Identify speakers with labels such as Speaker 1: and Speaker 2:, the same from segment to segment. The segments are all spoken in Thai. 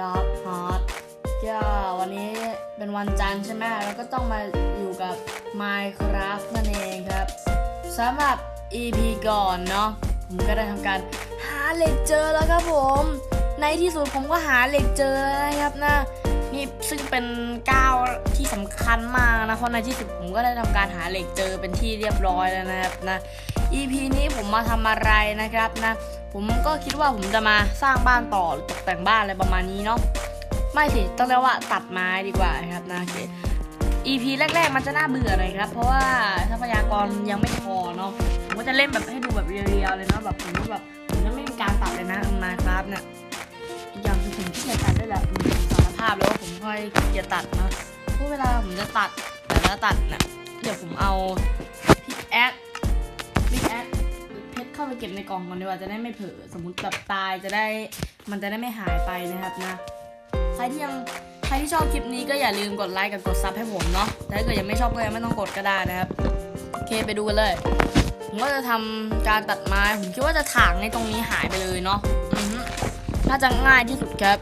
Speaker 1: Dark Heart ก็วันนี้เป็นวันจันทร์ใช่ไหมแล้วก็ต้องมาอยู่กับ Minecraft นั่นเองครับสำหรับ EP ก่อนเนาะผมก็ได้ทำการหาเหล็กเจอแล้วครับผม ในที่สุดผมก็หาเหล็กเจอแล้วนะครับนะนี่ซึ่งเป็นก้าวที่สำคัญมากนะเพราะในที่สุดผมก็ได้ทำการหาเหล็กเจอเป็นที่เรียบร้อยแล้วนะครับนะ EP นี้ผมมาทำอะไรนะครับนะ ผมก็คิดว่าผมจะมาสร้างบ้านต่อหรือตกแต่งบ้านอะไรประมาณนี้เนาะไม่สิต้องเรียกว่าตัดไม้ดีกว่าครับนะเค EP แรก ๆ มันจะน่าเบื่อหน่อยครับ เพราะว่าทรัพยากรยังไม่พอเนาะผมก็จะเล่นแบบให้ดูแบบเรียวๆเลยเนาะแบบผมว่าแบบผมจะไม่มีการตัดเลยนะมาครับเนี่ยอีกอย่างคือผมขี้เกียจตัดด้วยแหละสารภาพแล้วว่าผมค่อยขี้เกียจตัดเนาะเพราะเวลาผมจะตัดแต่ละตัดเนี่ยเดี๋ยวผมเอาพิกแอคพิกแอค เข้าไปเก็บในกล่องก่อนดีกว่าจะได้ไม่เผลอสมมติแบบตายจะได้มันจะได้ไม่หายไปนะครับนะ ใครที่ยังใครที่ชอบคลิปนี้ก็อย่าลืมกดไลค์กับกดซับให้ผมเนาะแต่ถ้าเกิดยังไม่ชอบก็ยังไม่ต้องกดก็ได้นะครับโอเคไปดูกันเลยผมก็จะทำการตัดไม้ผมคิดว่าจะถางในตรงนี้หายไปเลยเนาะน่าจะง่ายที่สุดครับ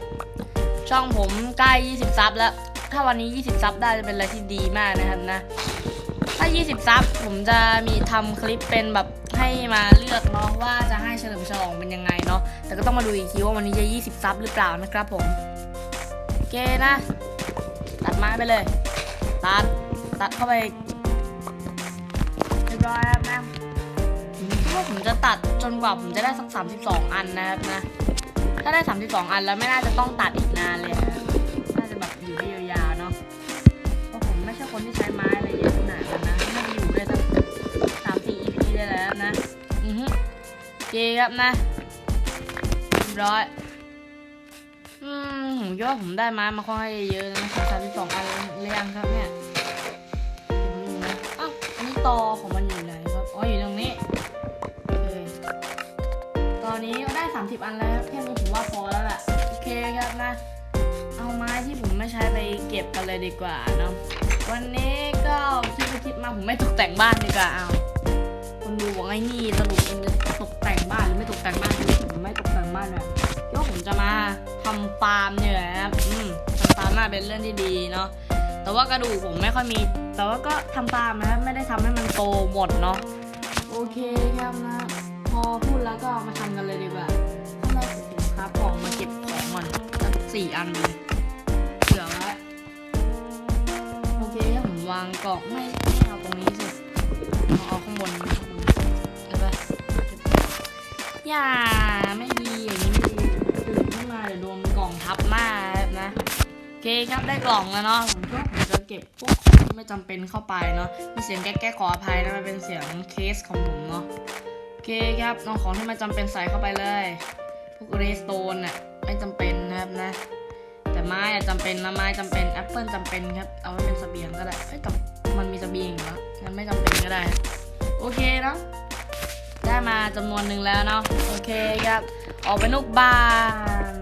Speaker 1: ช่องผมใกล้ 20 ซับแล้ว ถ้าวันนี้ 20 ซับได้จะเป็นอะไรที่ดีมากนะครับนะ ถ้า 20 ซับผมจะมีทำคลิปเป็นแบบ ให้มาเลือกเนาะว่าจะให้เฉลิมฉลองเป็นยังไงเนาะแต่ก็ต้องมาดูอีกทีว่าวันนี้จะ 20 ซับหรือเปล่านะครับผมโอเคนะตัดไม้ไปเลยตัดตัดเข้าไปเรียบร้อยแล้วนะผมว่าผมจะตัดจนกว่าผมจะได้สัก 32 อันนะครับนะ ถ้าได้ 32 อันแล้วไม่น่าจะต้องตัดอีกนานเลยนะน่าจะแบบอยู่ได้ยาวๆเนาะเพราะผมไม่ใช่คนที่ใช้ไม้อะไรเยอะขนาดนั้นนะน่าจะอยู่ได้สัก สี่ EP ได้แล้วนะ อือฮึเคครับนะเรียบร้อยอืมผมคิดว่าผมได้ไม้มาค่อนข้างเยอะนะครับสามสิบสองอันเรียงครับเนี่ยอ้าวอันนี้ตอของมันอยู่ไหนครับ อ๋ออยู่ตรงนี้โอเคตอนนี้ได้ 30 อันแล้วแค่นี้ผมว่าพอแล้วแหละโอเคครับนะ เอาไม้ที่ผมไม่ใช้ไปเก็บกันเลยดีกว่าเนาะวันนี้ก็คิดไปคิดมาผมไม่ตกแต่งบ้านดีกว่าเอา ดูไอ้นี่สรุปมันจะตกแต่งบ้านหรือไม่ตกแต่งบ้านผมไม่ตกแต่งบ้านเลยก็ผมจะมาทำฟาร์มเนี่ยนะครับทำฟาร์มน่าเป็นเรื่องที่ดีเนาะแต่ว่ากระดูกผมไม่ค่อยมี แต่ว่าก็ทำฟาร์มนะไม่ได้ทำให้มันโตหมดเนาะโอเคครับนะ พอพูดแล้วก็มาทำกันเลยดีกว่าถ้าเราถึงครับของมาเก็บของมันสี่อันเลยเผื่อไว้โอเคผมวางกล่องไม่ไม่เอาตรงนี้สิเอา อย่าไม่ดีอย่างนี้ไม่ดีตื่นขึ้นมาเดี๋ยวโดนกล่องทับหน้านะโอเคครับได้กล่องแล้วเนาะผมก็ผมจะเก็บพวกของที่ไม่จำเป็นเข้าไปเนาะมีเสียงแก้ๆขออภัยนะมันเป็นเสียงเคสของผมเนาะโอเคครับเอาของที่มันจำเป็นใส่เข้าไปเลย พวกเรสโตนน่ะไม่จำเป็นนะครับนะ แต่ไม้อะจำเป็นนะไม้จำเป็นแอปเปิลจำเป็นครับเอาไว้เป็นสเสบียงก็ได้เอ้ยแต่มันมีสเสบียงอยู่แล้วงั้นไม่จำเป็นก็ได้ โอเคนะ ได้มาจำนวนหนึ่งแล้วเนาะโอเคครับ ออกไปนอกบ้าน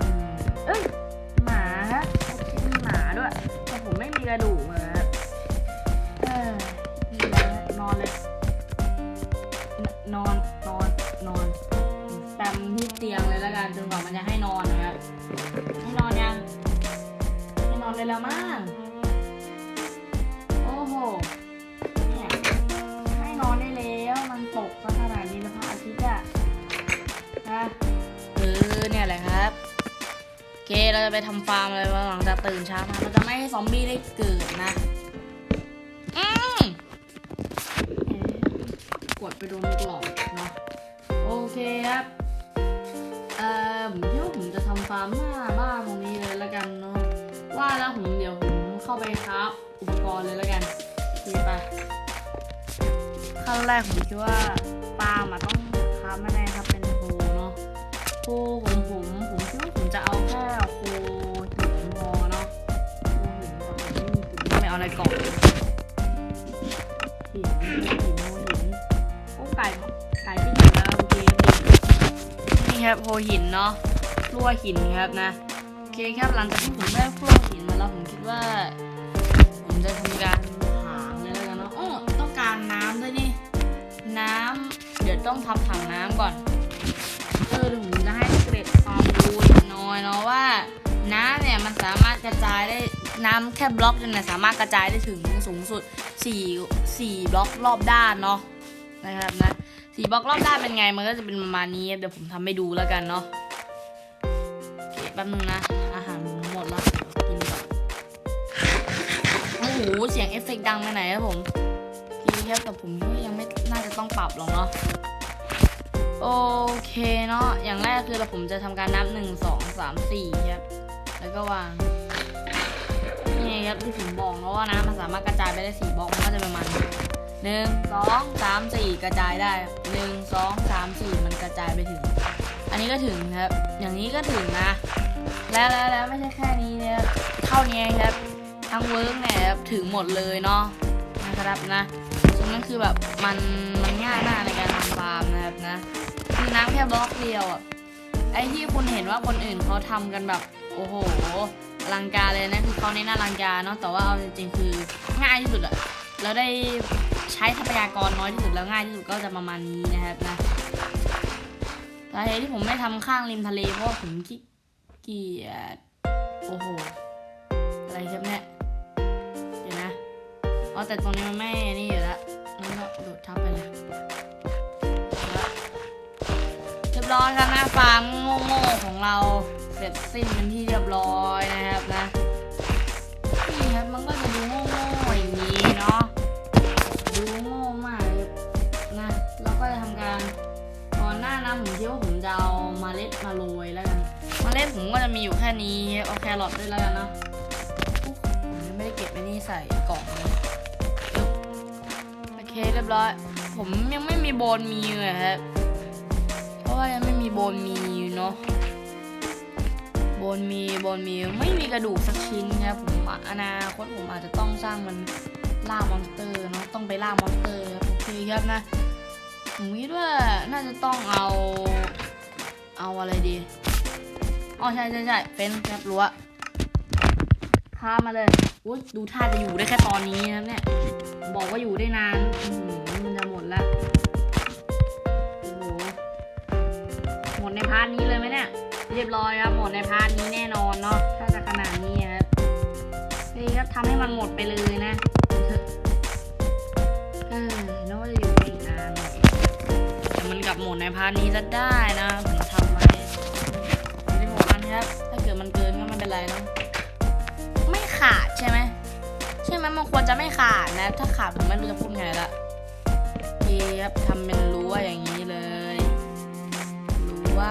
Speaker 1: เอ้ยหมาฮะมีหมาด้วยแต่ผมไม่มีกระดูกนะฮะเออนี่นะฮะนอนเลย นอนนอนนอนแปมที่เตียงเลยแล้วกันจนกว่ามันจะให้นอนนะครับให้นอนยังให้นอนเลยแล้วมั้ง เค เราจะไปทำฟาร์มอะไรวะหลังจากตื่นเช้ามาเราจะไม่ให้ซอมบี้ได้เกิดนะอืมกดไปโดนลูกหลอกเนาะโอเคครับเอ่อผมคิดว่าผมจะทำฟาร์มหน้าบ้านตรงนี้เลยละกันเนาะว่าแล้วผมเดี๋ยวผมเข้าไปครับอุปกรณ์เลยละกันโอไปขั้นแรกผมคิดว่าฟาร์มอะต้องครับไม่แน่ครับเป็นโฮเนาะโคของผมผมคิดว่าผมจะเอาแค่ เอาอะไรก่อนหินหินโหินโอ้ไก่ไก่ที่อยู่แล้วโอเคนี่ครับโคหินเนาะฟลั่วหินครับนะโอเคครับหลังจากที่ผมได้ฟลั่วหินมาแล้วผมคิดว่า ผมจะทำการหางเลยแล้วกันเนาะอ้อต้องการน้ำด้วยนี่น้ำเดี๋ยวต้องทำถังน้ำก่อนเออผมจะให้เกร็ดความรู้เล็กน้อยเนาะว่าน้ำเนี่ยมันสามารถกระจายได้ น้ำแค่บล็อกเดียวเนี่ยสามารถกระจายได้ถึงสูงสุด4 4บล็อกรอบด้านเนาะนะครับนะสี่บล็อกรอบด้านเป็นไงมันก็จะเป็นประมาณนี้เดี๋ยวผมทำให้ดูแล้วกันเนาะโอเคแป๊บนึงนะอาหารหมดแล้วกินก่อนโอ้โหเสียงเอฟเฟกต์ดังไปไหนครับผมพี่ครับแต่ผมก็ยังไม่น่าจะต้องปรับหรอกเนาะโอเคเนาะอย่างแรกคือเราผมจะทำการนับหนึ่งสองสามสี่ครับแล้วก็วาง ครับที่ผมบอกเนาะว่าน้ำมันสามารถกระจายไปได้สี่บล็อกมันก็จะประมาณนี้หนึ่งสองสามสี่กระจายได้หนึ่งสองสามสี่มันกระจายไปถึง อันนี้ก็ถึงครับ อย่างนี้ก็ถึงนะ แล้วแล้วแล้วไม่ใช่แค่นี้นะครับเท่านี้ครับทั้งเวิร์กเนี่ยถึงหมดเลยเนาะนะครับนะฉะนั้นคือแบบมันมันง่ายมากในการทำฟาร์มนะครับนะคือน้ำแค่บล็อกเดียวอะไอ้ที่คุณเห็นว่าคนอื่นเขาทำกันแบบ โอ้โห อลังการเลยนะคือเขาในหน้าอลังการเนาะแต่ว่าเอาจริงๆคือง่ายที่สุดอะแล้วได้ใช้ทรัพยากรน้อยที่สุดแล้วง่ายที่สุดก็จะประมาณนี้นะครับนะสาเหตุที่ผมไม่ทำข้างริมทะเลเพราะผมขี้เกียจโอ้โหอะไรครับเนี่ยเดี๋ยวนะอ๋อแต่ตรงนี้มันไม่นี่อยู่แล้วงั้นก็โดดทับไปเลยเรียบร้อยครับนะฟาร์มโง่ๆของเรา เสร็จสิ้นเป็นที่เรียบร้อยนะครับนะนี่ครับมันก็จะดูโง่ๆอย่างนี้เนาะดูโง่มากเลยนะเราก็จะทำการก่อนหน้านะผมคิดว่าผมจะเอาเมาเล็ดมาโรยแล้วกันเมล็ดผมก็จะมีอยู่แค่นี้เอาแครอทด้วยแล้วกันเนาะผมยังไม่ได้เก็บไอ้นี่ใส่กล่องเลยโอเคเรียบร้อย ผมยังไม่มีโบนมีเลยครับเพราะว่ายังไม่มีโบนมีเนาะ บนมีบนมีไม่มีกระดูกสักชิ้นครับผมอนาคตผมอาจจะต้องสร้างมันล่ามอนสเตอร์เนาะต้องไปล่ามอนสเตอร์ครับโอเคครับนะผมคิดว่าน่าจะต้องเอาเอาอะไรดีอ๋อใช่ใช่ใช่เป็นครับรั้วพามาเลยอุ้ยดูท่าจะอยู่ได้แค่ตอนนี้นะเนี่ยบอกว่าอยู่ได้นาน เรียบร้อยครับหมดในพาร์ทนี้แน่นอนเนาะถ้าจะขนาดนี้ครับเฮ้ยครับทำให้มันหมดไปเลยนะเออน่าจะอยู่อีกนานแต่มันกลับหมดในพาร์ทนี้จะได้นะผมทำไว้ไม่หมดอันครับ ถ้าเกิดมันเกินก็ไม่เป็นไรนอะไม่ขาดใช่ไหมใช่ไหมมันควรจะไม่ขาดนะ ถ้าขาดผมไม่รู้จะพูดไงละโอเคครับทำเป็นรั้วอย่างนี้เลยรั้ว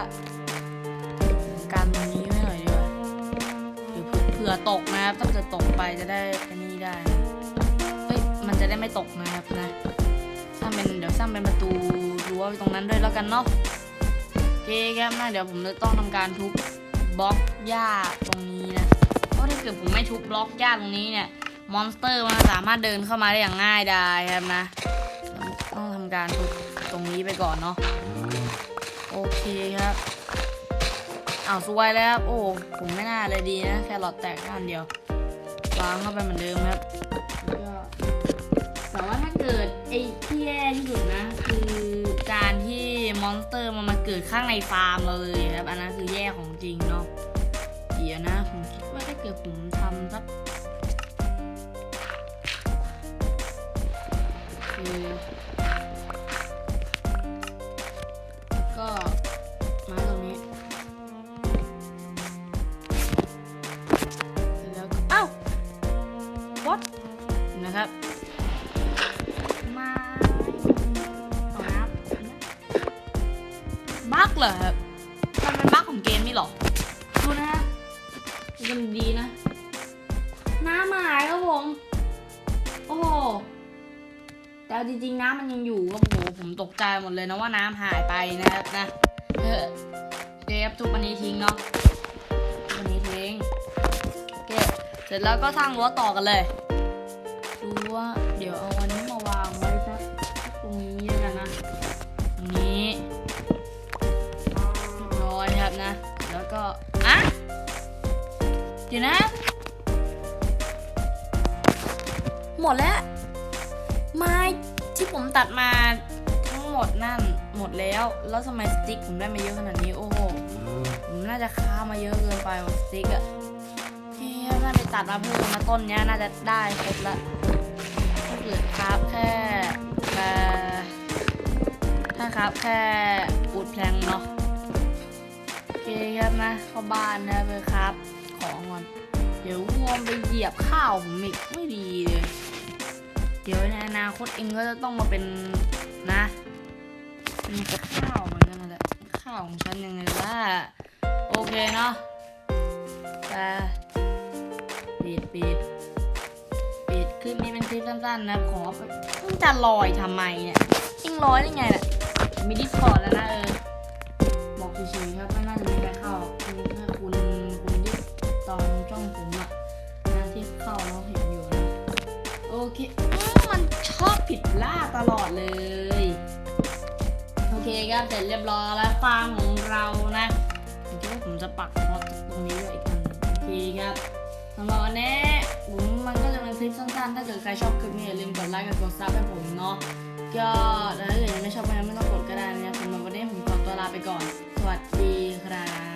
Speaker 1: ผื่อตกนะครับ ถ้าเกิดตกไปจะได้อันนี้ได้เฮ้ยมันจะได้ไม่ตกนะครับนะสร้างเป็นเดี๋ยวสร้างเป็นประตูรั้วตรงนั้นด้วยแล้วกันเนาะโอเคครับนะเดี๋ยวผมจะต้องทำการทุบบล็อกหญ้าตรงนี้นะเพราะถ้าเกิดผมไม่ทุบบล็อกหญ้าตรงนี้เนี่ยมอนสเตอร์มันสามารถเดินเข้ามาได้อย่างง่ายไดายครับนะ ต้องทำการทุบตรงนี้ไปก่อนเนาะโอเคครับ อ้าวสวยแล้วครับ โอ้ ผมไม่น่าเลยดีนะ แครอทแตกด้านเดียว วางเข้าไปเหมือนเดิมครับแล้วก็แต่ว่าถ้าเกิดไอ้ที่แย่ที่สุดนะ คือการที่มอนสเตอร์มันมาเกิดข้างในฟาร์มเราเลยครับ อันนั้นคือแย่ของจริงเนาะเดี๋ยวนะ ผมคิดว่าถ้าเกิดผมทำสักคือ เหรอครับมันเป็นบั๊กของเกมนี่เหรอ ดูนะครับดูมันดีนะ น้ำหายครับผม โอ้โห แต่เอาจริงๆน้ำมันยังอยู่ก็โหผมตกใจหมดเลยนะว่าน้ำหายไปนะครับนะเออเดฟทุกวันนี้ทิ้งเนาะทุกวันนี้ทิ้งโอเคเสร็จแล้วก็สร้างรั้วต่อกันเลยรั้ว เดี๋ยวนะ หมดแล้ว ไม้ที่ผมตัดมาทั้งหมดนั่นหมดแล้ว แล้วทำไมสติ๊กผมได้มาเยอะขนาดนี้ โอ้โห ผมน่าจะค้ามาเยอะเกินไปสติ๊กอะถ้าไปตัดมาเพิ่มมาต้นเนี้ยน่าจะได้ครบละถ้าเกิดครับแค่เอ่ถ้าครับแค่อุดแพลงเนาะโอเคครับนะเข้าบ้านนะไปครับ ของก่อน เดี๋ยวงวมไปเหยียบข้าวผมอีกไม่ดีเลย เดี๋ยวในอนาคตเองก็จะต้องมาเป็นนะมีกับข้าวเหมือนกันนั่นแหละข้าวของฉันยังไงล่ะโอเคเนาะแต่ปิดปิดปิดคลิปนี้เป็นคลิปสั้นๆนะขอแบบมึงจะลอยทำไมเนี่ยยิงลอยได้ไงเนี่ยมีดิสคอร์ดแล้วนะเออบอกเฉยๆครับไม่น่าจะมีใครเข้า ผิดล่าดตลอดเลย โอเคครับเสร็จเรียบร้อยแล้วฟาร์มของเรานะผมคิดว่าผมจะปักมอสตรงนี้ด้วยอีกอันหนึ่งโอเคครับสำหรับวันนี้ผมมันก็จะเป็นคลิปสั้นๆ ถ้าเกิดใครชอบคลิปนี้อย่าลืมกดไลค์กับกดซับให้ผมเนาะก็ถ้าเกิดยังไม่ชอบก็ไม่ต้องกดก็ได้นะสำหรับวันนี้ผมขอตัวลาไปก่อน สวัสดีครับ